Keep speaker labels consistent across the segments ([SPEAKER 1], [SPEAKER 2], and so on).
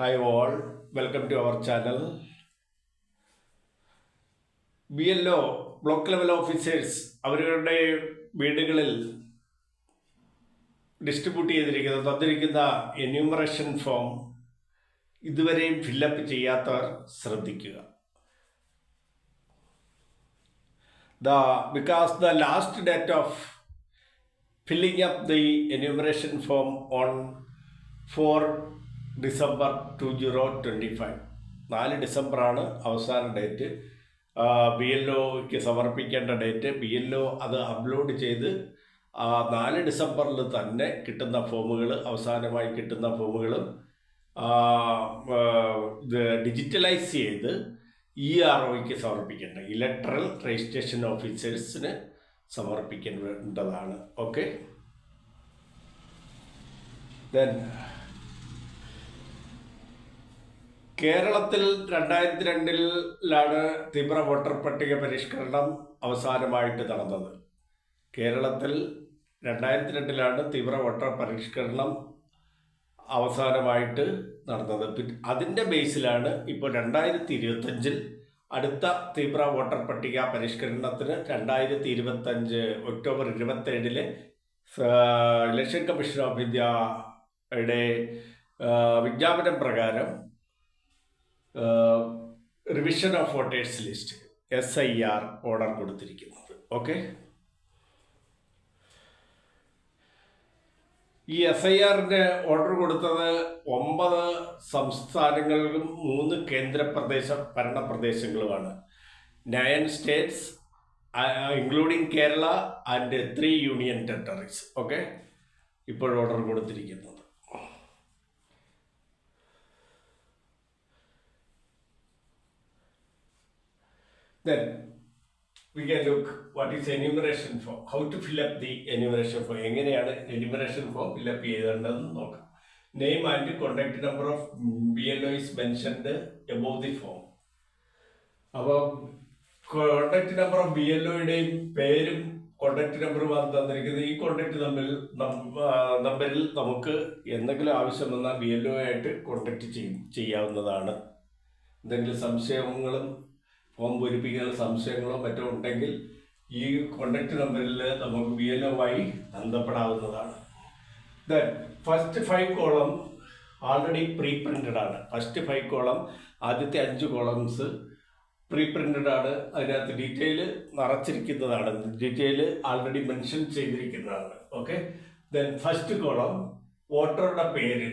[SPEAKER 1] Hi all welcome to our channel B L O block level officers അവരുടെ വീടുകളിൽ distribute ചെയ്തിരിക്കുന്ന തന്നിരിക്കുന്ന enumeration form ഇതുവരെയും ഫില്ലപ്പ് ചെയ്യാത്തവർ ശ്രദ്ധിക്കുക. The because the last date of filling up the enumeration form on 4 December two zero twenty five. നാല് ഡിസംബറാണ് അവസാന ഡേറ്റ്. ബി എൽ ഒക്ക് സമർപ്പിക്കേണ്ട ഡേറ്റ്. ബി എൽ ഒ അത് അപ്ലോഡ് ചെയ്ത് നാല് ഡിസംബറിൽ തന്നെ കിട്ടുന്ന ഫോമുകൾ അവസാനമായി കിട്ടുന്ന ഫോമുകളും ഡിജിറ്റലൈസ് ചെയ്ത് ഇ ആർ ഒക്ക് സമർപ്പിക്കേണ്ട ഇലക്ട്രൽ രജിസ്ട്രേഷൻ ഓഫീസേഴ്സിന് സമർപ്പിക്കേണ്ടതാണ്. ഓക്കെ? ദെൻ കേരളത്തിൽ രണ്ടായിരത്തി രണ്ടിലാണ് തീവ്ര വോട്ടർ പട്ടിക പരിഷ്കരണം അവസാനമായിട്ട് നടന്നത്. കേരളത്തിൽ രണ്ടായിരത്തി രണ്ടിലാണ് തീവ്ര വോട്ടർ പരിഷ്കരണം അവസാനമായിട്ട് നടന്നത്. അതിന്റെ ബേസിലാണ് ഇപ്പോൾ രണ്ടായിരത്തി ഇരുപത്തഞ്ചിൽ അടുത്ത തീവ്ര വോട്ടർ പട്ടിക പരിഷ്കരണത്തിന് രണ്ടായിരത്തി ഇരുപത്തഞ്ച് ഒക്ടോബർ ഇരുപത്തേഴിലെ ഇലക്ഷൻ കമ്മീഷൻ ഓഫ് ഇന്ത്യയുടെ വിജ്ഞാപനം പ്രകാരം revision of voters list S I R order കൊടുത്തിരിക്കുന്നത്. ഓക്കെ ഈ എസ് ഐ ആറിന്റെ ഓർഡർ കൊടുത്തത് ഒമ്പത് സംസ്ഥാനങ്ങളിലും മൂന്ന് കേന്ദ്രപ്രദേശ ഭരണപ്രദേശങ്ങളുമാണ്. Nine states including Kerala and three union territories okay ഇപ്പോൾ ഓർഡർ കൊടുത്തിരിക്കുന്നത്. Then we can look what is enumeration form, how to fill up the enumeration form, എങ്ങനെയാണ് എനുമറേഷൻ ഫോം ഫില്ലപ്പ് ചെയ്തേണ്ടതെന്ന് നോക്കാം. Name and contact number of B L O is mentioned above the form അപ്പോൾ contact number of B L ഒയുടെയും പേരും contact നമ്പറുമാണ് തന്നിരിക്കുന്നത്. ഈ contact നമ്പറിൽ നമ്പറിൽ നമുക്ക് എന്തെങ്കിലും ആവശ്യം വന്നാൽ ബി എൽ ഒ ആയിട്ട് കോണ്ടാക്ട് ചെയ്യാവുന്നതാണ്. എന്തെങ്കിലും സംശയങ്ങളും ഫോം പൂരിപ്പിക്കുന്ന സംശയങ്ങളോ മറ്റോ ഉണ്ടെങ്കിൽ ഈ കോണ്ടാക്ട് നമ്പറിൽ നമുക്ക് ബി എൽ ഒയി ബന്ധപ്പെടാവുന്നതാണ്. Then first five column already pre printed ആണ്. ഫസ്റ്റ് ഫൈവ് കോളം ആദ്യത്തെ അഞ്ച് കോളംസ് പ്രീ പ്രിന്റഡ് ആണ്. അതിനകത്ത് ഡീറ്റെയിൽ നിറച്ചിരിക്കുന്നതാണ്. ഡീറ്റെയിൽ ആൾറെഡി മെൻഷൻ ചെയ്തിരിക്കുന്നതാണ്. ഓക്കെ ദെൻ ഫസ്റ്റ് കോളം വോട്ടറുടെ പേര്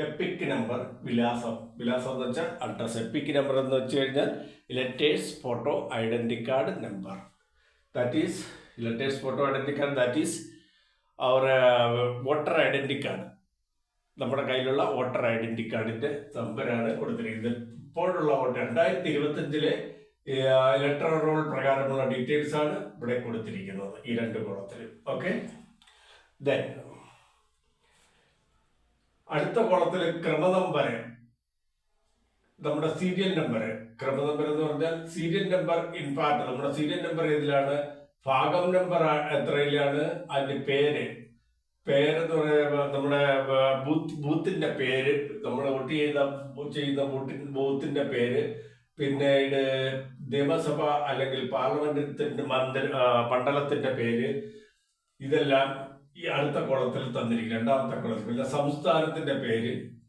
[SPEAKER 1] എപ്പിക് നമ്പർ വിലാസം. വിലാസം എന്ന് വെച്ചാൽ അഡ്രസ് എപ്പിക് നമ്പർ എന്ന് വെച്ച് കഴിഞ്ഞാൽ electors photo identity card number. That is electors photo identity card that is our voter identity card നമ്മുടെ കയ്യിലുള്ള വോട്ടർ ഐഡന്റി കാർഡിന്റെ നമ്പരാണ് കൊടുത്തിരിക്കുന്നത്. ഇപ്പോഴുള്ള വോട്ട് രണ്ടായിരത്തി ഇരുപത്തഞ്ചിലെ ഇലക്ട്രൽ റോൾ പ്രകാരമുള്ള ഡീറ്റെയിൽസ് ആണ് ഇവിടെ കൊടുത്തിരിക്കുന്നത് ഈ രണ്ട് കോളത്തിൽ ഓക്കെ ദെൻ അടുത്ത കോളത്തിൽ ക്രമനമ്പർ നമ്മുടെ സീരിയൽ നമ്പർ ക്രമ നമ്പർ എന്ന് പറഞ്ഞാൽ സീരിയൽ നമ്പർ ഇൻ പാർട്ട് നമ്മുടെ സീരിയൽ നമ്പർ ഏതിലാണ്? ഭാഗം നമ്പർ എത്രയിലാണ്? അതിന്റെ പേര്. പേരെന്ന് പറയുമ്പോൾ നമ്മുടെ ബൂത്ത് ബൂത്തിന്റെ പേര്. നമ്മൾ വോട്ട് ചെയ്ത ചെയ്യുന്ന ബൂട്ടി ബൂത്തിന്റെ പേര്. പിന്നെ ഇത് നിയമസഭ അല്ലെങ്കിൽ പാർലമെന്റിന്റെ മന്ദിര മണ്ഡലത്തിന്റെ പേര്. ഇതെല്ലാം ഈ അടുത്ത കുളത്തിൽ തന്നിരിക്കും. രണ്ടാമത്തെ കുളത്തിൽ പിന്നെ സംസ്ഥാനത്തിന്റെ പേര്.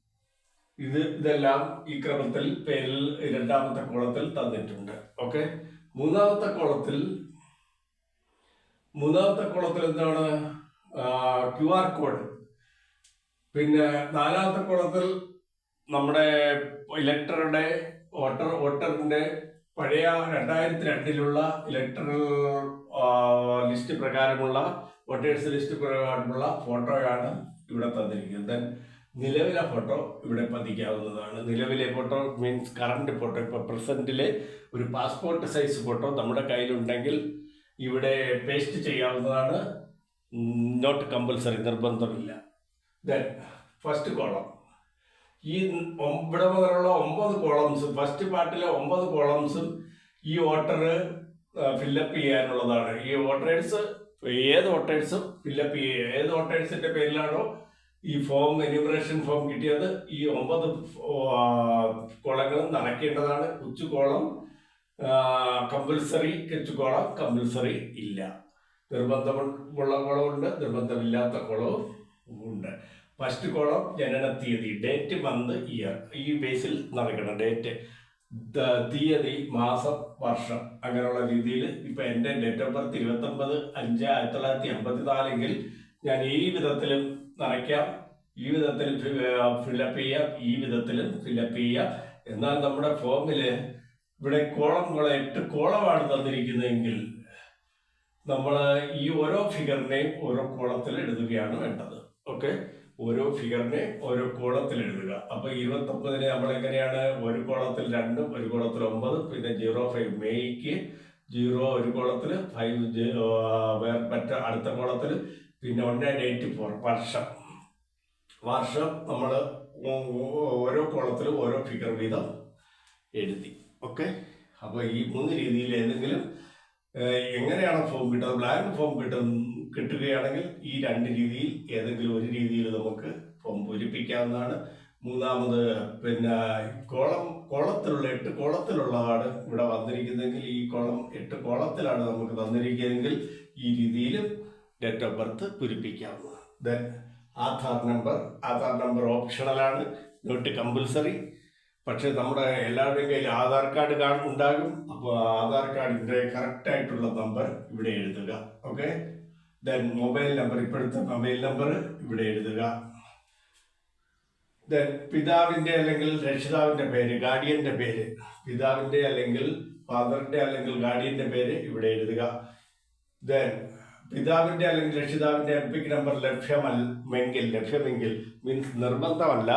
[SPEAKER 1] ഇത് ഇതെല്ലാം ഈ ക്രമത്തിൽ പേരിൽ രണ്ടാമത്തെ കോളത്തിൽ തന്നിട്ടുണ്ട്. ഓക്കെ മൂന്നാമത്തെ കോളത്തിൽ മൂന്നാമത്തെ കോളത്തിൽ എന്താണ്? ക്യു ആർ കോഡ് പിന്നെ നാലാമത്തെ കോളത്തിൽ നമ്മുടെ ഇലക്ടറുടെ വോട്ടർ വോട്ടറിന്റെ പഴയ രണ്ടായിരത്തി രണ്ടിലുള്ള ഇലക്ടറൽ ലിസ്റ്റ് പ്രകാരമുള്ള വോട്ടേഴ്സ് ലിസ്റ്റ് പ്രകാരമുള്ള ഫോട്ടോയാണ് ഇവിടെ തന്നിരിക്കുന്നത്. നിലവിലെ ഫോട്ടോ ഇവിടെ പതിക്കാവുന്നതാണ്. നിലവിലെ ഫോട്ടോ മീൻസ് കറണ്ട് ഫോട്ടോ ഇപ്പോൾ പ്രസന്റിലെ ഒരു പാസ്പോർട്ട് സൈസ് ഫോട്ടോ നമ്മുടെ കയ്യിലുണ്ടെങ്കിൽ ഇവിടെ പേസ്റ്റ് ചെയ്യാവുന്നതാണ്. നോട്ട് കമ്പൽസറി നിർബന്ധമില്ല. ദെൻ ഫസ്റ്റ് കോളം ഈ ഇവിടെ മുതലുള്ള ഒമ്പത് കോളംസ് ഫസ്റ്റ് പാർട്ടിലെ ഒമ്പത് കോളംസും ഈ വോട്ടർ ഫില്ലപ്പ് ചെയ്യാനുള്ളതാണ്. ഈ വോട്ടേഴ്സ് ഏത് വോട്ടേഴ്സും ഫില്ലപ്പ് ചെയ്യുക ഏത് വോട്ടേഴ്സിന്റെ പേരിലാണോ ഈ ഫോം എന്യൂമറേഷൻ ഫോം കിട്ടിയത് ഈ ഒമ്പത് കോളങ്ങളും നടക്കേണ്ടതാണ്. ഉച്ചുകോളം കമ്പൽസറി കെച്ചുകോളം കമ്പൽസറി ഇല്ല. നിർബന്ധമുള്ള കുളമുണ്ട് നിർബന്ധമില്ലാത്ത കുളവും ഉണ്ട്. ഫസ്റ്റ് കോളം ജനന തീയതി ഡേറ്റ് മന്ത് ഇയർ ഈ ബേസിൽ നടക്കണം ഡേറ്റ് തീയതി മാസം വർഷം അങ്ങനെയുള്ള രീതിയിൽ ഇപ്പൊ എന്റെ ഡേറ്റ് ഓഫ് ബർത്ത് ഇരുപത്തൊമ്പത് അഞ്ച് ആയിരത്തി തൊള്ളായിരത്തി അമ്പത്തി നാലെങ്കിൽ ഞാൻ ഈ വിധത്തിലും നിറയ്ക്കാം ഈ വിധത്തിൽ ഫില്ലപ്പ് ചെയ്യാം ഈ വിധത്തിലും ഫില്ലപ്പ് ചെയ്യാം. എന്നാൽ നമ്മുടെ ഫോമിൽ ഇവിടെ കോളം കോളം എട്ട് കോളമാണ് തന്നിരിക്കുന്നതെങ്കിൽ നമ്മൾ ഈ ഓരോ ഫിഗറിനെയും ഓരോ കോളത്തിൽ എഴുതുകയാണ് വേണ്ടത്. ഓക്കെ ഓരോ ഫിഗറിനെ ഓരോ കോളത്തിൽ എഴുതുക. അപ്പൊ ഇരുപത്തൊമ്പതിനെ നമ്മൾ എങ്ങനെയാണ്? ഒരു കോളത്തിൽ രണ്ടും ഒരു കോളത്തിൽ ഒമ്പത് പിന്നെ ജീറോ ഫൈവ് മെയ്ക്ക് ജീറോ ഒരു കോളത്തിൽ ഫൈവ് വേറെ മറ്റ അടുത്ത കോളത്തിൽ പിന്നെ ആൻഡ് എയ്റ്റി ഫോർ വർഷം. വർഷം നമ്മൾ ഓരോ കോളത്തിലും ഓരോ ഫിഗർ വീതം എഴുതി. ഓക്കെ അപ്പോൾ ഈ മൂന്ന് രീതിയിൽ ഏതെങ്കിലും എങ്ങനെയാണ് ഫോം കിട്ടുന്നത് ബ്ലാങ്ക് ഫോം കിട്ടും കിട്ടുകയാണെങ്കിൽ ഈ രണ്ട് രീതിയിൽ ഏതെങ്കിലും ഒരു രീതിയിൽ നമുക്ക് ഫോം പൂരിപ്പിക്കാവുന്നതാണ്. മൂന്നാമത് പിന്നെ കോളം കോളത്തിലുള്ള എട്ട് കോളത്തിലുള്ളതാണ് ഇവിടെ വന്നിരിക്കുന്നതെങ്കിൽ ഈ കോളം എട്ട് കോളത്തിലാണ് നമുക്ക് തന്നിരിക്കുന്നതെങ്കിൽ ഈ രീതിയിലും date of birth പൂരിപ്പിക്കാവുന്നതാണ് then Aadhaar number Aadhaar number ഓപ്ഷണലാണ് നോട്ട് കമ്പൽസറി പക്ഷെ നമ്മുടെ എല്ലാവരുടെയും കയ്യിൽ ആധാർ കാർഡ് ഉണ്ടാകും. അപ്പോൾ ആധാർ കാർഡിന്റെ കറക്റ്റായിട്ടുള്ള നമ്പർ ഇവിടെ എഴുതുക. ഓക്കെ ദെൻ മൊബൈൽ നമ്പർ ഇപ്പോഴത്തെ മൊബൈൽ നമ്പർ ഇവിടെ എഴുതുക. ദെൻ പിതാവിന്റെ അല്ലെങ്കിൽ രക്ഷിതാവിന്റെ പേര് ഗാർഡിയന്റെ പേര്. പിതാവിന്റെ അല്ലെങ്കിൽ ഫാദറിന്റെ അല്ലെങ്കിൽ ഗാർഡിയന്റെ പേര് ഇവിടെ എഴുതുക. ദെൻ പിതാവിന്റെ അല്ലെങ്കിൽ രക്ഷിതാവിന്റെ എപ്പിക് നമ്പർ ലഭ്യമല്ലെങ്കിൽ ലഭ്യമെങ്കിൽ മീൻസ് നിർബന്ധമല്ല.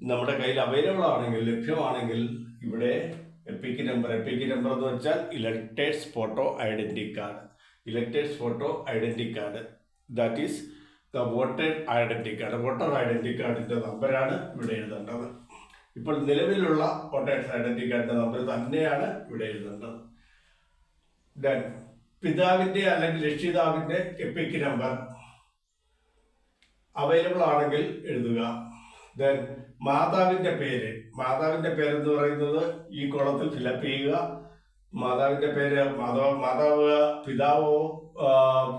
[SPEAKER 1] നമ്മുടെ കയ്യിൽ അവൈലബിൾ ആണെങ്കിൽ ലഭ്യമാണെങ്കിൽ ഇവിടെ എപ്പിക് നമ്പർ എപ്പിക് നമ്പർ എന്ന് വെച്ചാൽ electors photo identity card electors photo identity card that is the voter identity card voter identity കാർഡിന്റെ നമ്പരാണ് ഇവിടെ എഴുതേണ്ടത്. ഇപ്പോൾ നിലവിലുള്ള വോട്ടേഴ്സ് ഐഡന്റി കാർഡിന്റെ നമ്പർ തന്നെയാണ് ഇവിടെ എഴുതേണ്ടത്. ദെൻ പിതാവിന്റെ അല്ലെങ്കിൽ രക്ഷിതാവിന്റെ എപ്പിക് നമ്പർ അവൈലബിൾ ആണെങ്കിൽ എഴുതുക. ദെൻ മാതാവിന്റെ പേര്. മാതാവിന്റെ പേരെന്ന് പറയുന്നത്? ഈ കോളത്തിൽ ഫിലപ്പ് ചെയ്യുക. മാതാവിന്റെ പേര് മാതാവ് മാതാവ് പിതാവോ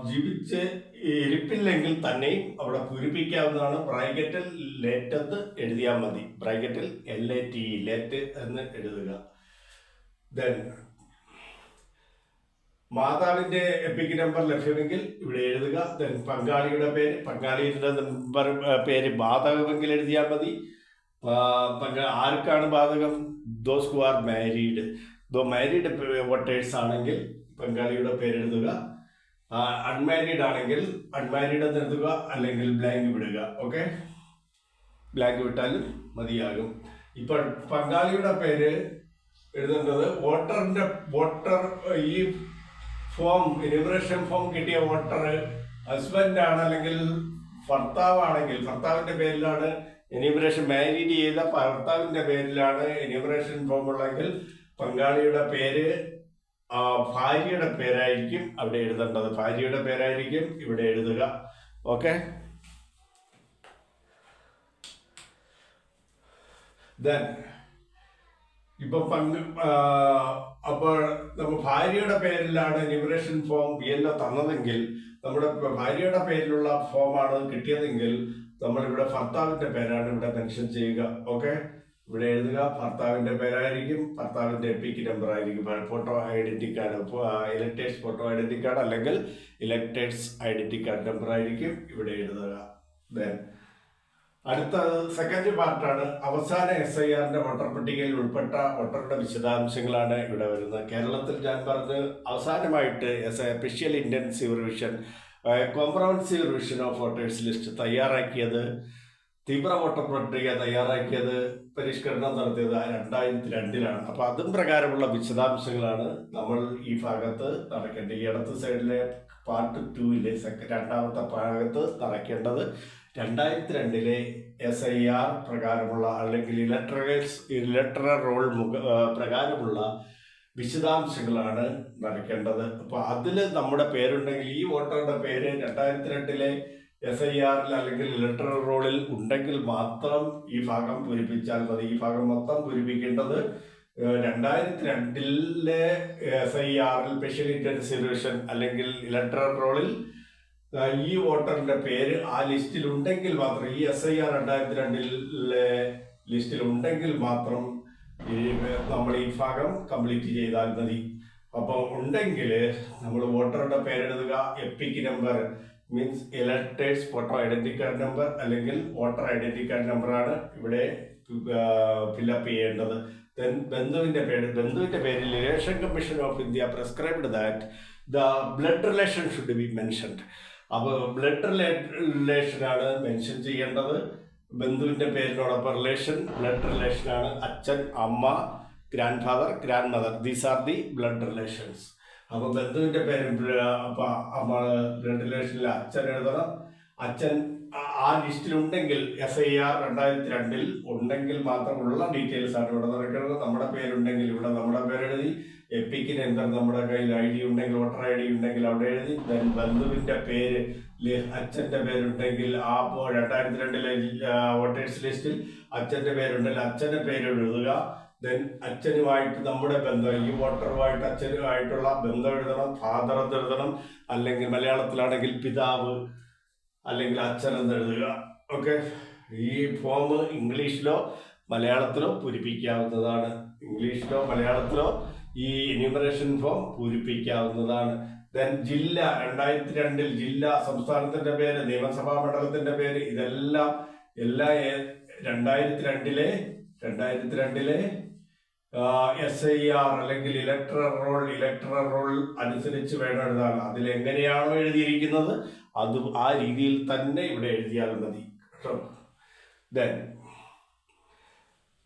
[SPEAKER 1] ജീവിച്ച് ഇരിപ്പില്ലെങ്കിൽ തന്നെയും അവിടെ പൂരിപ്പിക്കാവുന്നതാണ്. ബ്രാക്കറ്റിൽ ലേറ്റത്ത് എഴുതിയാൽ മതി. ബ്രാക്കറ്റിൽ എൽ എ ടി ലേറ്റ് എന്ന് എഴുതുക. ദെൻ മാതാവിന്റെ എപ്പിക് നമ്പർ ലഭ്യമെങ്കിൽ ഇവിടെ എഴുതുക. ദെൻ പങ്കാളിയുടെ പേര്. പങ്കാളിയുടെ നമ്പർ പേര് ബാധകമെങ്കിൽ എഴുതിയാൽ മതി. ആർക്കാണ് ബാധകം? Those who are married though married voters ആണെങ്കിൽ പങ്കാളിയുടെ പേര് എഴുതുക. അൺമാരീഡ് ആണെങ്കിൽ അൺമാരീഡ് എന്ന് എഴുതുക. അല്ലെങ്കിൽ ബ്ലാങ്ക് വിടുക. ഓക്കെ ബ്ലാങ്ക് വിട്ടാലും മതിയാകും. ഇപ്പോൾ പങ്കാളിയുടെ പേര് എഴുതേണ്ടത് വോട്ടറിന്റെ വോട്ടർ ഈ ഫോം ഇനിമറേഷൻ ഫോം കിട്ടിയ വോട്ടർ ഹസ്ബൻഡ് ആണ് അല്ലെങ്കിൽ ഭർത്താവാണെങ്കിൽ ഭർത്താവിന്റെ പേരിലാണ് എനിമറേഷൻ മാരീഡ് ചെയ്ത ഭർത്താവിന്റെ പേരിലാണ് എനിമറേഷൻ ഫോം ഉള്ളെങ്കിൽ പങ്കാളിയുടെ പേര് ഭാര്യയുടെ പേരായിരിക്കും അവിടെ എഴുതേണ്ടത്. ഭാര്യയുടെ പേരായിരിക്കും ഇവിടെ എഴുതുക. ഓക്കെ ഇപ്പൊ പങ്ക് അപ്പോൾ ഭാര്യയുടെ പേരിലാണ് ലിബറേഷൻ ഫോം ബി എൽ തന്നതെങ്കിൽ നമ്മുടെ ഭാര്യയുടെ പേരിലുള്ള ഫോമാണ് കിട്ടിയതെങ്കിൽ നമ്മൾ ഇവിടെ ഭർത്താവിന്റെ പേരാണ് ഇവിടെ മെൻഷൻ ചെയ്യുക ഓക്കെ? ഇവിടെ എഴുതുക ഭർത്താവിന്റെ പേരായിരിക്കും ഭർത്താവിന്റെ എപ്പിക്ക് നമ്പർ ആയിരിക്കും photo identity card electors photo identity card അല്ലെങ്കിൽ ഇലക്ടേഴ്സ് ഐഡന്റി കാർഡ് നമ്പർ ആയിരിക്കും ഇവിടെ എഴുതുക. ദെൻ അടുത്ത സെക്കൻഡ് പാർട്ടാണ് അവസാന എസ് ഐ ആറിന്റെ വോട്ടർ പട്ടികയിൽ ഉൾപ്പെട്ട വോട്ടറുടെ വിശദാംശങ്ങളാണ് ഇവിടെ വരുന്നത്. കേരളത്തിൽ ഞാൻ പറഞ്ഞ് അവസാനമായിട്ട് S I special intensive revision comprehensive revision of voters list തയ്യാറാക്കിയത് തീവ്ര വോട്ടർ പട്ടിക തയ്യാറാക്കിയത് പരിഷ്കരണം നടത്തിയത് രണ്ടായിരത്തി രണ്ടിലാണ് അപ്പൊ അതും പ്രകാരമുള്ള വിശദാംശങ്ങളാണ് നമ്മൾ ഈ ഭാഗത്ത് നടക്കേണ്ടത്. ഈ ഇടത്ത് സൈഡിലെ പാർട്ട് ടൂവിലെ രണ്ടാമത്തെ ഭാഗത്ത് നടക്കേണ്ടത് രണ്ടായിരത്തി രണ്ടിലെ എസ് ഐ ആർ പ്രകാരമുള്ള അല്ലെങ്കിൽ ഇലക്ട്രേഴ്സ് ഇലക്ട്രൽ റോൾ മുഖ പ്രകാരമുള്ള വിശദാംശങ്ങളാണ് നടക്കേണ്ടത്. അപ്പോൾ അതിൽ നമ്മുടെ പേരുണ്ടെങ്കിൽ ഈ വോട്ടറുടെ പേര് രണ്ടായിരത്തി രണ്ടിലെ എസ് ഐ ആറിൽ അല്ലെങ്കിൽ ഇലക്ട്രൽ റോളിൽ ഉണ്ടെങ്കിൽ മാത്രം ഈ ഭാഗം പൂരിപ്പിച്ചാൽ മതി. ഈ ഭാഗം മൊത്തം പൂരിപ്പിക്കേണ്ടത് രണ്ടായിരത്തി രണ്ടിലെ എസ് ഐ ആറിൽ സ്പെഷ്യൽ ഇന്റൻസിവേഷൻ അല്ലെങ്കിൽ ഇലക്ട്രൽ റോളിൽ ഈ വോട്ടറിന്റെ പേര് ആ ലിസ്റ്റിൽ ഉണ്ടെങ്കിൽ മാത്രം ഈ എസ് ഐ ആർ രണ്ടായിരത്തി രണ്ടിലെ ലിസ്റ്റിൽ ഉണ്ടെങ്കിൽ മാത്രം ഈ നമ്മൾ ഈ ഭാഗം കംപ്ലീറ്റ് ചെയ്താൽ മതി. അപ്പോൾ ഉണ്ടെങ്കിൽ നമ്മൾ വോട്ടറുടെ പേരെഴുതുക EPIC number means electors photo identity card number അല്ലെങ്കിൽ വോട്ടർ ഐഡന്റി കാർഡ് നമ്പറാണ് ഇവിടെ ഫില്ലപ്പ് ചെയ്യേണ്ടത്. ദെൻ ബന്ധുവിന്റെ പേര് ബന്ധുവിന്റെ പേരിൽ election commission of India prescribed that the blood relation should be mentioned അപ്പോൾ ബ്ലഡ് റിലേഷനാണ് മെൻഷൻ ചെയ്യേണ്ടത്. ബന്ധുവിന്റെ പേരിനോടൊപ്പം റിലേഷൻ ബ്ലഡ് റിലേഷനാണ് അച്ഛൻ അമ്മ grandfather grandmother these are the blood relations അപ്പോൾ ബന്ധുവിന്റെ പേര് അപ്പൊ ബ്ലഡ് റിലേഷനിൽ അച്ഛൻ എഴുതണം. അച്ഛൻ ആ- ഉണ്ടെങ്കിൽ എഫ് ഐ ആർ രണ്ടായിരത്തി രണ്ടിൽ ഉണ്ടെങ്കിൽ മാത്രമുള്ള ഡീറ്റെയിൽസ് ആണ് ഇവിടെ നടക്കുന്നത്. നമ്മുടെ പേരുണ്ടെങ്കിൽ ഇവിടെ നമ്മുടെ പേരെഴുതി എപ്പിക്കിന് നമ്പർ നമ്മുടെ കയ്യിൽ ഐ ഡി ഉണ്ടെങ്കിൽ വോട്ടർ ഐ ഡി ഉണ്ടെങ്കിൽ അവിടെ എഴുതി. ദെൻ ബന്ധുവിന്റെ പേര് അച്ഛന്റെ പേരുണ്ടെങ്കിൽ ആ രണ്ടായിരത്തി രണ്ടിലെ വോട്ടേഴ്സ് ലിസ്റ്റിൽ അച്ഛന്റെ പേരുണ്ടെങ്കിൽ അച്ഛന്റെ പേര് എഴുതുക. ദെൻ അച്ഛനുമായിട്ട് നമ്മുടെ ബന്ധം ഈ വോട്ടറുമായിട്ട് അച്ഛനുമായിട്ടുള്ള ബന്ധം എഴുതണം ഫാദർ എന്ന് എഴുതണം അല്ലെങ്കിൽ മലയാളത്തിലാണെങ്കിൽ പിതാവ് അല്ലെങ്കിൽ അച്ഛൻ എന്ന് എഴുതുക. ഓക്കെ ഈ ഫോം ഇംഗ്ലീഷിലോ മലയാളത്തിലോ പൂരിപ്പിക്കാവുന്നതാണ്. ഇംഗ്ലീഷിലോ മലയാളത്തിലോ ഈ എന്യൂമറേഷൻ ഫോം പൂരിപ്പിക്കാവുന്നതാണ്. ദെൻ ജില്ല രണ്ടായിരത്തി രണ്ടിൽ ജില്ല സംസ്ഥാനത്തിന്റെ പേര് നിയമസഭാ മണ്ഡലത്തിന്റെ പേര് ഇതെല്ലാം എല്ലാ രണ്ടായിരത്തി രണ്ടിലെ രണ്ടായിരത്തി രണ്ടിലെ എസ് ഐ ആർ അല്ലെങ്കിൽ ഇലക്ട്രൽ റോൾ ഇലക്ട്രൽ റോൾ അനുസരിച്ച് വേണം എഴുതാൻ. അതിൽ എങ്ങനെയാണോ എഴുതിയിരിക്കുന്നത് അത് ആ രീതിയിൽ തന്നെ ഇവിടെ എഴുതിയാൽ മതി. ദെൻ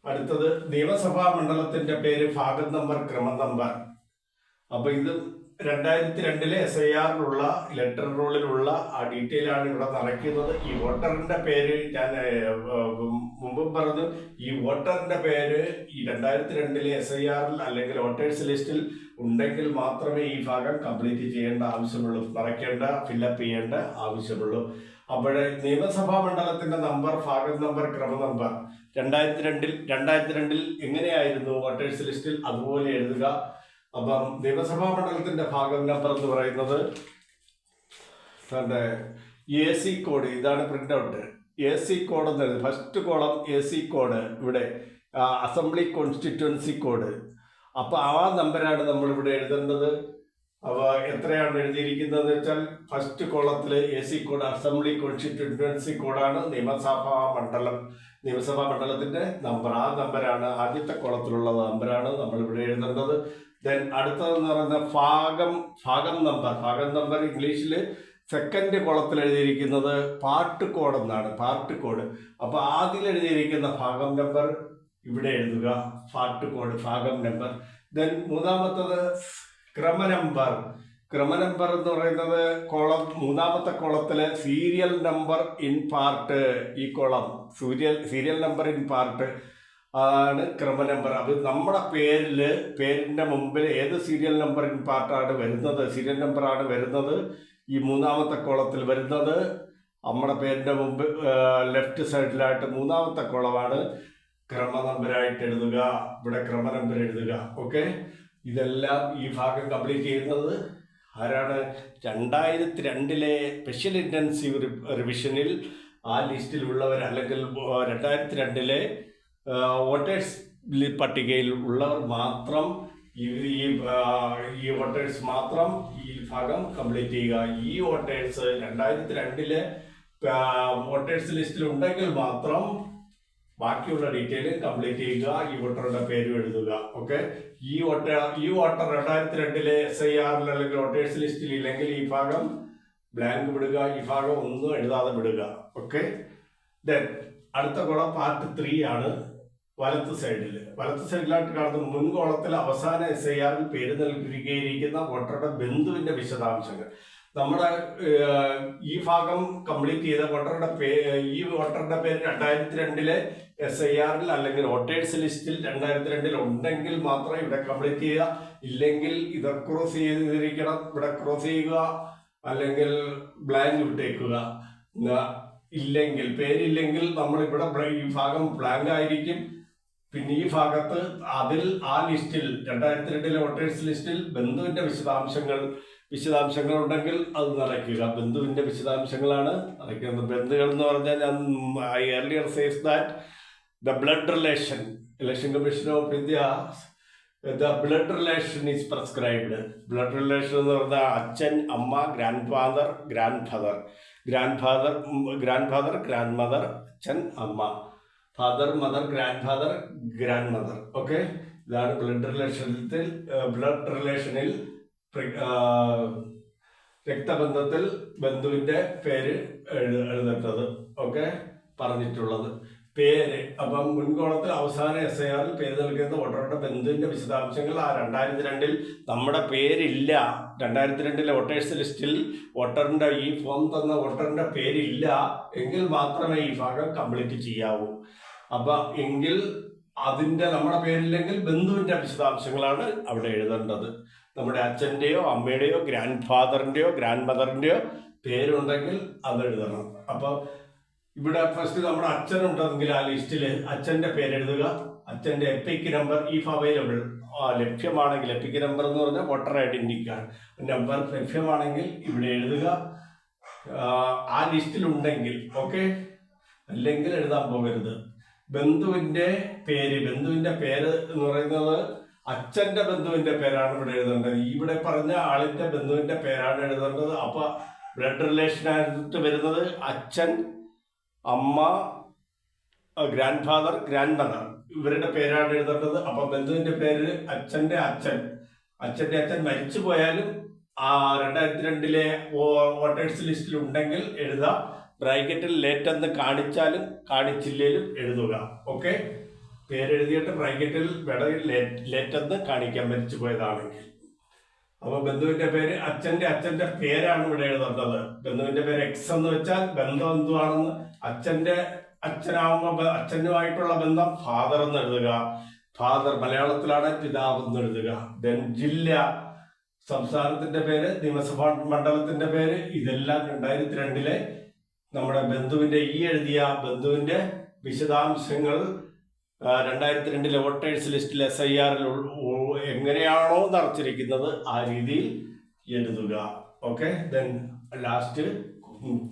[SPEAKER 1] അടുത്തത് നിയമസഭാ മണ്ഡലത്തിന്റെ പേര് ഭാഗം നമ്പർ ക്രമ നമ്പർ. അപ്പൊ ഇത് രണ്ടായിരത്തി രണ്ടിലെ എസ് ഐ ആറിലുള്ള ഇലക്ട്രൽ റോളിലുള്ള ആ ഡീറ്റെയിൽ ആണ് ഇവിടെ നിറയ്ക്കുന്നത്. ഈ വോട്ടറിന്റെ പേര് ഞാൻ മുമ്പും പറഞ്ഞു ഈ വോട്ടറിന്റെ പേര് ഈ രണ്ടായിരത്തി രണ്ടിലെ എസ് ഐ ആറിൽ അല്ലെങ്കിൽ വോട്ടേഴ്സ് ലിസ്റ്റിൽ ഉണ്ടെങ്കിൽ മാത്രമേ ഈ ഭാഗം കംപ്ലീറ്റ് ചെയ്യേണ്ട ആവശ്യമുള്ളൂ. നിറയ്ക്കേണ്ട ഫില്ലപ്പ് ചെയ്യേണ്ട ആവശ്യമുള്ളൂ. അപ്പോൾ നിയമസഭാ മണ്ഡലത്തിന്റെ നമ്പർ ഭാഗം നമ്പർ ക്രമ നമ്പർ രണ്ടായിരത്തി രണ്ടിൽ രണ്ടായിരത്തി രണ്ടിൽ എങ്ങനെയായിരുന്നു വോട്ടേഴ്സ് ലിസ്റ്റിൽ അതുപോലെ എഴുതുക? അപ്പം നിയമസഭാ മണ്ഡലത്തിന്റെ ഭാഗം നമ്പർ എന്ന് പറയുന്നത് തന്റെ എ സി കോഡ് ഇതാണ് print out A C code എന്ന് പറയുന്നത് first column A C code ഇവിടെ അസംബ്ലി കോൺസ്റ്റിറ്റ്യുവൻസി കോഡ് അപ്പോൾ ആ നമ്പരാണ് നമ്മൾ ഇവിടെ എഴുതേണ്ടത്. അവ എത്രയാണ് എഴുതിയിരിക്കുന്നത് വെച്ചാൽ ഫസ്റ്റ് കോളത്തിൽ A C code assembly constituency കോഡാണ് നിയമസഭാ മണ്ഡലം. നിയമസഭാ മണ്ഡലത്തിന്റെ നമ്പർ ആ നമ്പരാണ് ആദ്യത്തെ കോളത്തിലുള്ള നമ്പരാണ് നമ്മൾ ഇവിടെ എഴുതേണ്ടത്. ദെൻ അടുത്തതെന്ന് പറയുന്ന ഭാഗം ഭാഗം നമ്പർ. ഭാഗം നമ്പർ ഇംഗ്ലീഷിൽ സെക്കൻഡ് കോളത്തിൽ എഴുതിയിരിക്കുന്നത് പാർട്ട് കോഡ് എന്നാണ് പാർട്ട് കോഡ് അപ്പോൾ ആദ്യം എഴുതിയിരിക്കുന്ന ഭാഗം നമ്പർ ഇവിടെ എഴുതുക. പാർട്ട് കോഡ് ഭാഗം നമ്പർ. ദെൻ മൂന്നാമത്തത് ക്രമ നമ്പർ. ക്രമ നമ്പർ എന്ന് പറയുന്നത് കോളം മൂന്നാമത്തെ കുളത്തിലെ സീരിയൽ നമ്പർ ഇൻ പാർട്ട് ഈ column serial serial number in part ആണ് ക്രമ നമ്പർ. അത് നമ്മുടെ പേരിൽ പേരിന്റെ മുമ്പിൽ ഏത് സീരിയൽ നമ്പർ ഇൻ പാർട്ടാണ് വരുന്നത്? സീരിയൽ നമ്പറാണ് വരുന്നത് ഈ മൂന്നാമത്തെ കോളത്തിൽ വരുന്നത്. നമ്മുടെ പേരിന്റെ മുമ്പ് ലെഫ്റ്റ് സൈഡിലായിട്ട് മൂന്നാമത്തെ കോളമാണ് ക്രമ നമ്പരായിട്ട് എഴുതുക. ഇവിടെ ക്രമ നമ്പർ എഴുതുക. ഓക്കെ? ഇതെല്ലാം ഈ ഭാഗം കംപ്ലീറ്റ് ചെയ്യുന്നത് ആരാണ്? രണ്ടായിരത്തി രണ്ടിലെ സ്പെഷ്യൽ ഇന്റൻസീവ് റിവിഷനിൽ ആ ലിസ്റ്റിലുള്ളവർ അല്ലെങ്കിൽ രണ്ടായിരത്തി രണ്ടിലെ വോട്ടേഴ്സ് പട്ടികയിൽ ഉള്ളവർ മാത്രം ഈ ഈ, വോട്ടേഴ്സ് മാത്രം ഈ ഭാഗം കംപ്ലീറ്റ് ചെയ്യുക. ഈ വോട്ടേഴ്സ് രണ്ടായിരത്തി രണ്ടിലെ വോട്ടേഴ്സ് ലിസ്റ്റിൽ ഉണ്ടെങ്കിൽ മാത്രം ബാക്കിയുള്ള ഡീറ്റെയിൽ കംപ്ലീറ്റ് ചെയ്യുക ഈ വോട്ടറുടെ പേര് എഴുതുക. ഓക്കെ ഈ വോട്ടർ ഈ വോട്ടർ രണ്ടായിരത്തി രണ്ടിലെ എസ് ഐ ആറിൽ അല്ലെങ്കിൽ വോട്ടേഴ്സ് ലിസ്റ്റിൽ ഇല്ലെങ്കിൽ ഈ ഭാഗം ബ്ലാങ്ക് വിടുക ഈ ഭാഗം ഒന്നും എഴുതാതെ വിടുക. ഓക്കെ ദെൻ അടുത്ത കുളം പാർട്ട് ത്രീ ആണ്. വലത്ത് സൈഡിൽ വലത്ത് സൈഡിലായിട്ട് കാണുന്ന മുൻകോളത്തിൽ അവസാന എസ് ഐ ആറിൽ പേര് നൽകിയിരിക്കുന്ന വോട്ടറുടെ ബന്ധുവിന്റെ വിശദാംശങ്ങൾ. നമ്മുടെ ഈ ഭാഗം കംപ്ലീറ്റ് ചെയ്ത വോട്ടറുടെ പേ ഈ വോട്ടറുടെ പേര് രണ്ടായിരത്തി രണ്ടിലെ എസ് ഐ ആറിൽ അല്ലെങ്കിൽ വോട്ടേഴ്സ് ലിസ്റ്റിൽ രണ്ടായിരത്തി രണ്ടിൽ ഉണ്ടെങ്കിൽ മാത്രം ഇവിടെ കംപ്ലീറ്റ് ചെയ്യുക. ഇല്ലെങ്കിൽ ഇത് ക്രോസ് ചെയ്തിരിക്കണം. ഇവിടെ ക്രോസ് ചെയ്യുക. അല്ലെങ്കിൽ ബ്ലാങ്ക് വിട്ടേക്കുക ഇല്ലെങ്കിൽ പേരില്ലെങ്കിൽ നമ്മൾ ഇവിടെ ഈ ഭാഗം ബ്ലാങ്ക് ആയിരിക്കും. പിന്നെ ഈ ഭാഗത്ത് അതിൽ ആ ലിസ്റ്റിൽ രണ്ടായിരത്തി രണ്ടിലെ വോട്ടേഴ്സ് ലിസ്റ്റിൽ ബന്ധുവിന്റെ വിശദാംശങ്ങൾ വിശദാംശങ്ങൾ ഉണ്ടെങ്കിൽ അത് നിറയ്ക്കുക ബന്ധുവിന്റെ വിശദാംശങ്ങളാണ് നിറയ്ക്കുന്നത് ബന്ധുക്കൾ എന്ന് പറഞ്ഞാൽ ഞാൻ I earlier says that the blood relation election commission of India the blood relation is prescribed blood relation എന്ന് പറഞ്ഞാൽ അച്ഛൻ അമ്മ grandfather grandfather grandfather grandfather grandmother അച്ഛൻ അമ്മ. Father mother grandfather grandmother okay ഇതാണ് ബ്ലഡ് റിലേഷനിൽ ബ്ലഡ് റിലേഷനിൽ രക്തബന്ധത്തിൽ ബന്ധുവിന്റെ പേര് എഴു- എഴുതേണ്ടത് ഓക്കെ പറഞ്ഞിട്ടുള്ളത്. പേര്. അപ്പം മുൻകോളത്തിൽ അവസാന എസ് ഐ ആറിൽ പേര് നൽകുന്ന വോട്ടറുടെ ബന്ധുവിന്റെ വിശദാംശങ്ങൾ ആ രണ്ടായിരത്തി രണ്ടിൽ നമ്മുടെ പേരില്ല. രണ്ടായിരത്തി രണ്ടിലെ വോട്ടേഴ്സ് ലിസ്റ്റിൽ വോട്ടറിന്റെ ഈ ഫോം തന്ന വോട്ടറിന്റെ പേരില്ല. എങ്കിൽ മാത്രമേ ഈ ഭാഗം കംപ്ലീറ്റ് ചെയ്യാവൂ. അപ്പൊ എങ്കിൽ അതിന്റെ നമ്മുടെ പേരില്ലെങ്കിൽ ബന്ധുവിന്റെ വിശദാംശങ്ങളാണ് അവിടെ എഴുതേണ്ടത്. നമ്മുടെ അച്ഛന്റെയോ അമ്മയുടെയോ ഗ്രാൻഡ് ഫാദറിന്റെയോ ഗ്രാൻഡ് മദറിന്റെയോ പേരുണ്ടെങ്കിൽ അത് എഴുതണം. അപ്പോൾ ഇവിടെ ഫസ്റ്റ് നമ്മുടെ അച്ഛനുണ്ടെങ്കിൽ ആ ലിസ്റ്റിൽ അച്ഛന്റെ പേരെഴുതുക. അച്ഛന്റെ എപ്പിക് നമ്പർ ഇഫ് അവൈലബിൾ ലഭ്യമാണെങ്കിൽ എപ്പിക് നമ്പർ എന്ന് പറഞ്ഞാൽ വോട്ടർ ഐഡന്റി കാർഡ് നമ്പർ ലഭ്യമാണെങ്കിൽ ഇവിടെ എഴുതുക. ആ, ആ ലിസ്റ്റിലുണ്ടെങ്കിൽ ഓക്കെ അല്ലെങ്കിൽ എഴുതാൻ പോകരുത്. ബന്ധുവിന്റെ പേര് ബന്ധുവിന്റെ പേര് എന്ന് പറയുന്നത് അച്ഛന്റെ ബന്ധുവിന്റെ പേരാണ് ഇവിടെ എഴുതേണ്ടത്. ഇവിടെ പറഞ്ഞ ആളിന്റെ ബന്ധുവിന്റെ പേരാണ് എഴുതേണ്ടത്. അപ്പൊ ബ്ലഡ് റിലേഷൻ ആയിട്ട് വരുന്നത് അച്ഛൻ അമ്മ ഗ്രാൻഡ് ഫാദർ ഗ്രാൻഡ് മദർ ഇവരുടെ പേരാണ് എഴുതേണ്ടത്. അപ്പൊ ബന്ധുവിന്റെ പേര് അച്ഛന്റെ അച്ഛൻ. അച്ഛന്റെ അച്ഛൻ മരിച്ചു പോയാലും ആ രണ്ടായിരത്തി രണ്ടിലെ വോട്ടേഴ്സ് ലിസ്റ്റിൽ ഉണ്ടെങ്കിൽ എഴുതാം. ബ്രാക്കറ്റിൽ ലേറ്റ് എന്ന് കാണിച്ചാലും കാണിച്ചില്ലേലും എഴുതുക. ഓക്കെ? പേരെഴുതിയിട്ട് ബ്രാക്കറ്റിൽ വിടയിൽ ലേറ്റ് എന്ന് കാണിക്കാൻ മരിച്ചു പോയതാണെങ്കിൽ. അപ്പൊ ബന്ധുവിന്റെ പേര് അച്ഛന്റെ അച്ഛന്റെ പേരാണ് ഇവിടെ എഴുതേണ്ടത്. ബന്ധുവിന്റെ പേര് എക്സ് എന്ന് വെച്ചാൽ ബന്ധം എന്തുവാണെന്ന്? അച്ഛന്റെ അച്ഛനാവുമ്പോ ബ- അച്ഛനുമായിട്ടുള്ള ബന്ധം ഫാദർ എന്ന് എഴുതുക. ഫാദർ മലയാളത്തിലാണ് പിതാവ് എന്ന് എഴുതുക. ദെൻ ജില്ല. സംസ്ഥാനത്തിന്റെ പേര് നിയമസഭാ മണ്ഡലത്തിന്റെ പേര് ഇതെല്ലാം രണ്ടായിരത്തി രണ്ടിലെ നമ്മുടെ ബന്ധുവിന്റെ ഈ എഴുതിയ ബന്ധുവിന്റെ വിശദാംശങ്ങൾ രണ്ടായിരത്തി രണ്ടിലെ വോട്ടേഴ്സ് ലിസ്റ്റിൽ എസ് ഐ ആറിൽ എങ്ങനെയാണോ നിറച്ചിരിക്കുന്നത് ആ രീതിയിൽ എഴുതുക. Okay then last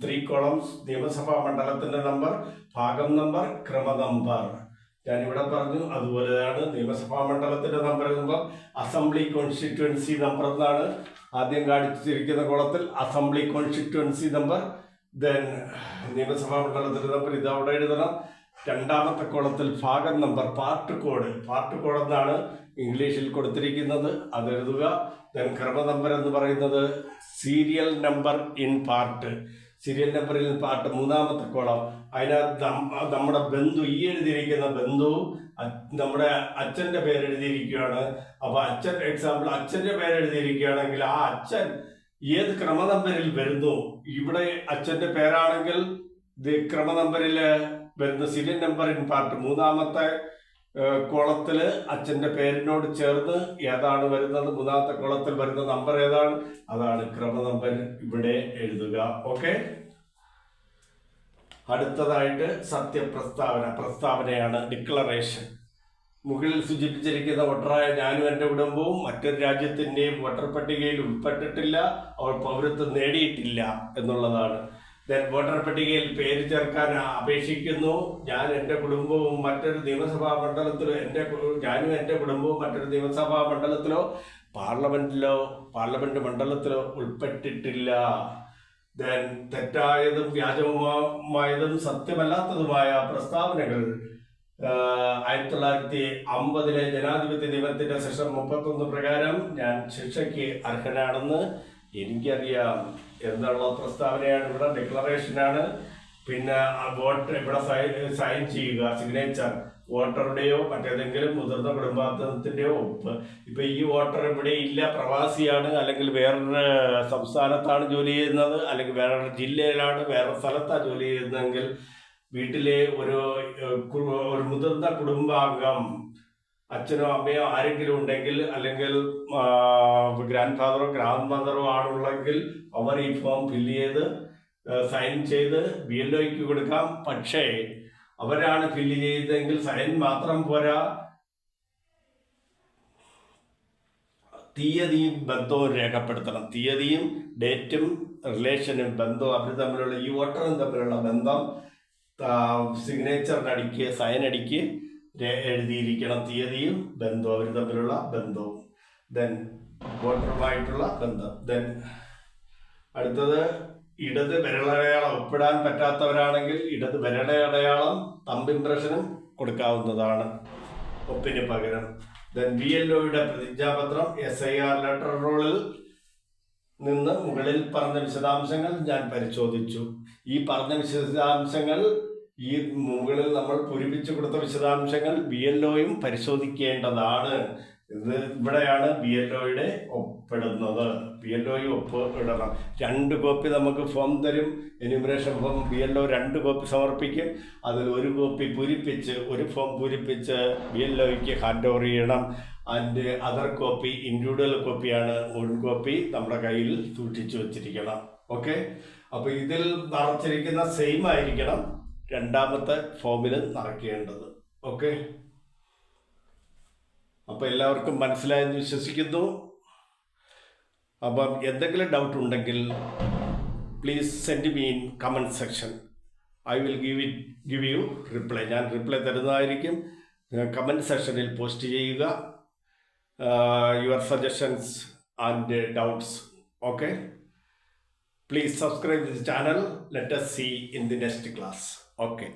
[SPEAKER 1] three columns നിയമസഭാ മണ്ഡലത്തിന്റെ നമ്പർ ഭാഗം നമ്പർ ക്രമ നമ്പർ ഞാൻ ഇവിടെ പറഞ്ഞു അതുപോലെയാണ് നിയമസഭാ മണ്ഡലത്തിന്റെ നമ്പർ അസംബ്ലി കോൺസ്റ്റിറ്റ്യുവൻസി നമ്പർ എന്നാണ് ആദ്യം കാണിച്ചിരിക്കുന്ന കോളത്തിൽ അസംബ്ലി കോൺസ്റ്റിറ്റ്യുവൻസി നമ്പർ ദെൻ നിയമസഭാ മണ്ഡലത്തിൽ നമുക്ക് ഇത് അവിടെ എഴുതണം. രണ്ടാമത്തെ കോളത്തിൽ ഭാഗം number part code part code എന്നാണ് ഇംഗ്ലീഷിൽ കൊടുത്തിരിക്കുന്നത്. അത് എഴുതുക. ദെൻ ക്രമ നമ്പർ എന്ന് പറയുന്നത് serial number in part serial നമ്പറിൽ പാർട്ട് മൂന്നാമത്തെ കോളം. അതിനകത്ത് നമ്മുടെ ബന്ധു ഈ എഴുതിയിരിക്കുന്ന ബന്ധു നമ്മുടെ അച്ഛന്റെ പേര് എഴുതിയിരിക്കുകയാണ്. അപ്പോൾ അച്ഛൻ എക്സാമ്പിൾ അച്ഛന്റെ പേര് എഴുതിയിരിക്കുകയാണെങ്കിൽ ആ അച്ഛൻ ഏത് ക്രമ നമ്പറിൽ വരുന്നു ഇവിടെ അച്ഛന്റെ പേരാണെങ്കിൽ ഇത് ക്രമ നമ്പറിൽ വരുന്ന സീരിയൽ നമ്പർ ഇൻ പാർട്ട് മൂന്നാമത്തെ കോളത്തിൽ അച്ഛന്റെ പേരിനോട് ചേർന്ന് ഏതാണ് വരുന്നത് മൂന്നാമത്തെ കോളത്തിൽ വരുന്ന നമ്പർ ഏതാണ് അതാണ് ക്രമ നമ്പർ ഇവിടെ എഴുതുക. ഓക്കെ അടുത്തതായിട്ട് സത്യപ്രസ്താവന പ്രസ്താവനയാണ് ഡിക്ലറേഷൻ മുകളിൽ സൂചിപ്പിച്ചിരിക്കുന്ന വോട്ടറായ ഞാനും എന്റെ കുടുംബവും മറ്റൊരു രാജ്യത്തിന്റെയും വോട്ടർ പട്ടികയിൽ ഉൾപ്പെട്ടിട്ടില്ല. അവർ പൗരത്വം നേടിയിട്ടില്ല എന്നുള്ളതാണ്. ദെൻ വോട്ടർ പട്ടികയിൽ പേര് ചേർക്കാൻ അപേക്ഷിക്കുന്നു. ഞാൻ എന്റെ കുടുംബവും മറ്റൊരു നിയമസഭാ മണ്ഡലത്തിലോ എന്റെ ഞാനും എന്റെ കുടുംബവും മറ്റൊരു നിയമസഭാ മണ്ഡലത്തിലോ പാർലമെന്റിലോ പാർലമെന്റ് മണ്ഡലത്തിലോ ഉൾപ്പെട്ടിട്ടില്ല. ദെൻ തെറ്റായതും വ്യാജവുമായതും സത്യമല്ലാത്തതുമായ പ്രസ്താവനകൾ ആയിരത്തി തൊള്ളായിരത്തി അമ്പതിലെ ജനാധിപത്യ നിയമത്തിന്റെ സെക്ഷൻ മുപ്പത്തൊന്ന് പ്രകാരം ഞാൻ ശിക്ഷയ്ക്ക് അർഹനാണെന്ന് എനിക്കറിയാം എന്നുള്ള പ്രസ്താവനയാണ് ഇവിടെ ഡിക്ലറേഷനാണ് പിന്നെ വോട്ട് ഇവിടെ സൈൻ ചെയ്യുക സിഗ്നേച്ചർ വോട്ടറുടെയോ മറ്റേതെങ്കിലും മുതിർന്ന കുടുംബാംഗത്തിന്റെയോ ഒപ്പ്. ഇപ്പൊ ഈ വോട്ടർ ഇവിടെ ഇല്ല പ്രവാസിയാണ് അല്ലെങ്കിൽ വേറൊരു സംസ്ഥാനത്താണ് ജോലി ചെയ്യുന്നത് അല്ലെങ്കിൽ വേറൊരു ജില്ലയിലാണ് വേറെ സ്ഥലത്താണ് ജോലി ചെയ്യുന്നതെങ്കിൽ വീട്ടിലെ ഒരു ഒരു മുതിർന്ന കുടുംബാംഗം അച്ഛനോ അമ്മയോ ആരെങ്കിലും ഉണ്ടെങ്കിൽ അല്ലെങ്കിൽ ഗ്രാൻഡ് ഫാദറോ ഗ്രാൻഡ് മദറോ ആണുള്ളെങ്കിൽ അവർ ഈ ഫോം ഫില്ല് ചെയ്ത് സൈൻ ചെയ്ത് ബി എൽ കൊടുക്കാം. പക്ഷേ അവരാണ് ഫില്ല് ചെയ്തതെങ്കിൽ സൈൻ മാത്രം പോരാ. തീയതിയും ബന്ധവും രേഖപ്പെടുത്തണം. തീയതിയും ഡേറ്റും റിലേഷനും ബന്ധവും അവർ തമ്മിലുള്ള ഈ വോട്ടറും തമ്മിലുള്ള ബന്ധം സിഗ്നേച്ചറിന് അടിക്ക് സൈൻ അടിക്ക് രേ- എഴുതിയിരിക്കണം തീയതിയും ബന്ധവും അവർ തമ്മിലുള്ള ബന്ധവും. ദെൻ വോട്ടറുമായിട്ടുള്ള ബന്ധം. ദെൻ അടുത്തത് ഇടത് വിരലടയാളം ഒപ്പിടാൻ പറ്റാത്തവരാണെങ്കിൽ ഇടത് വിരലടയാളം തമ്പ് ഇംപ്രഷനും കൊടുക്കാവുന്നതാണ് ഒപ്പിന് പകരം. ദെൻ ബി എൽ ഒയുടെ പ്രതിജ്ഞാപത്രം എസ് ഐ ആർ ലെറ്റർ റോളിൽ നിന്ന് മുകളിൽ പറഞ്ഞ വിശദാംശങ്ങൾ ഞാൻ പരിശോധിച്ചു. ഈ പറഞ്ഞ വിശദാംശങ്ങൾ ഈ മുകളിൽ നമ്മൾ പൂരിപ്പിച്ചു കൊടുത്ത വിശദാംശങ്ങൾ ബി എൽ പരിശോധിക്കേണ്ടതാണ്. ഇത് ഇവിടെയാണ് ബി എൽ ഒയുടെ ഒപ്പിടുന്നത്. ബി എൽ ഒയും ഒപ്പ് ഇടണം രണ്ട് കോപ്പി നമുക്ക് ഫോം തരും. Enumeration form B L O രണ്ട് കോപ്പി സമർപ്പിക്കും. അതിൽ ഒരു കോപ്പി പൂരിപ്പിച്ച് ഒരു ഫോം പൂരിപ്പിച്ച് ബി എൽ ഒയ്ക്ക് ഹാൻഡ് ഓവർ ചെയ്യണം. ആൻഡ് അതർ കോപ്പി ഇൻഡിവിജ്വൽ കോപ്പിയാണ് മുൻ കോപ്പി നമ്മുടെ കയ്യിൽ സൂക്ഷിച്ചു വെച്ചിരിക്കണം. ഓക്കെ അപ്പോൾ ഇതിൽ നിറച്ചിരിക്കുന്ന സെയിം ആയിരിക്കണം രണ്ടാമത്തെ ഫോമിൽ നിറയ്ക്കേണ്ടത്. ഓക്കെ അപ്പോൾ എല്ലാവർക്കും മനസ്സിലായെന്ന് വിശ്വസിക്കുന്നു. അപ്പം എന്തെങ്കിലും ഡൗട്ട് ഉണ്ടെങ്കിൽ please send me in comment section I will give it give you reply ഞാൻ റിപ്ലൈ തരുന്നതായിരിക്കും. കമന്റ് സെക്ഷനിൽ പോസ്റ്റ് ചെയ്യുക. Your suggestions and doubts okay please subscribe this channel let us see in the next class okay.